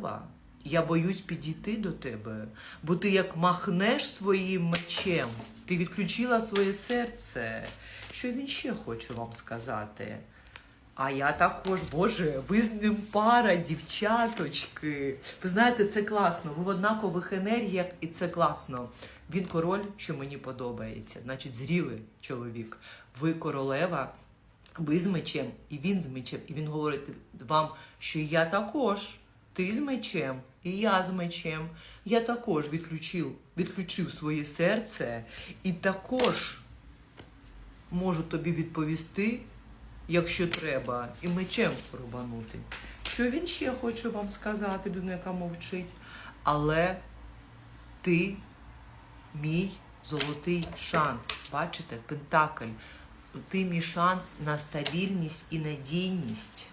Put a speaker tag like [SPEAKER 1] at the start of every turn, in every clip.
[SPEAKER 1] королева. Я боюсь підійти до тебе, бо ти як махнеш своїм мечем, ти відключила своє серце. Що він ще хоче вам сказати? А я також, Боже, ви з ним пара, дівчаточки. Ви знаєте, це класно. Ви в однакових енергіях, і це класно. Він король, що мені подобається. Значить, зрілий чоловік. Ви королева, ви з мечем, і він з мечем. І він говорить вам, що я також. Ти з мечем, і я з мечем. Я також відключив, відключив своє серце і також можу тобі відповісти, якщо треба, і мечем рубанути. Що він ще хоче вам сказати, людина, яка мовчить? Але ти мій золотий шанс. Бачите, Пентакль. Ти мій шанс на стабільність і надійність.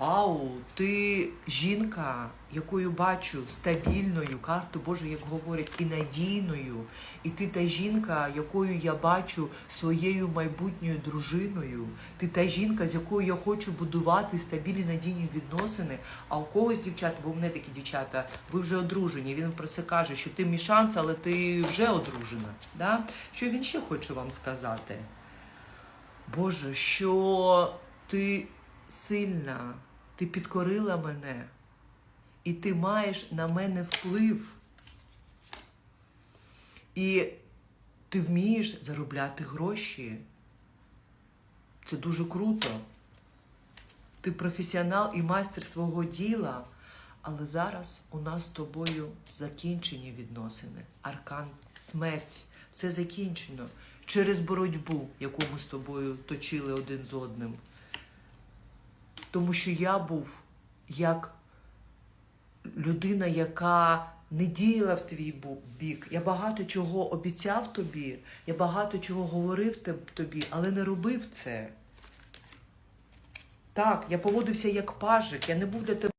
[SPEAKER 1] Вау, ти жінка, якою бачу стабільною, карту Боже, як говорять, і надійною. І ти та жінка, якою я бачу своєю майбутньою дружиною. Ти та жінка, з якою я хочу будувати стабільні надійні відносини. А у когось дівчата, бо в мене такі дівчата, ви вже одружені. Він про це каже, що ти мій шанс, але ти вже одружена. Да? Що він ще хоче вам сказати? Боже, що ти сильна, ти підкорила мене, і ти маєш на мене вплив. І ти вмієш заробляти гроші. Це дуже круто. Ти професіонал і майстер свого діла. Але зараз у нас з тобою закінчені відносини. Аркан, смерть. Все закінчено через боротьбу, яку ми з тобою точили один з одним. Тому що я був як людина, яка не діяла в твій бік. Я багато чого обіцяв тобі, я багато чого говорив тобі, але не робив це. Так, я поводився як пажик, я не був для тебе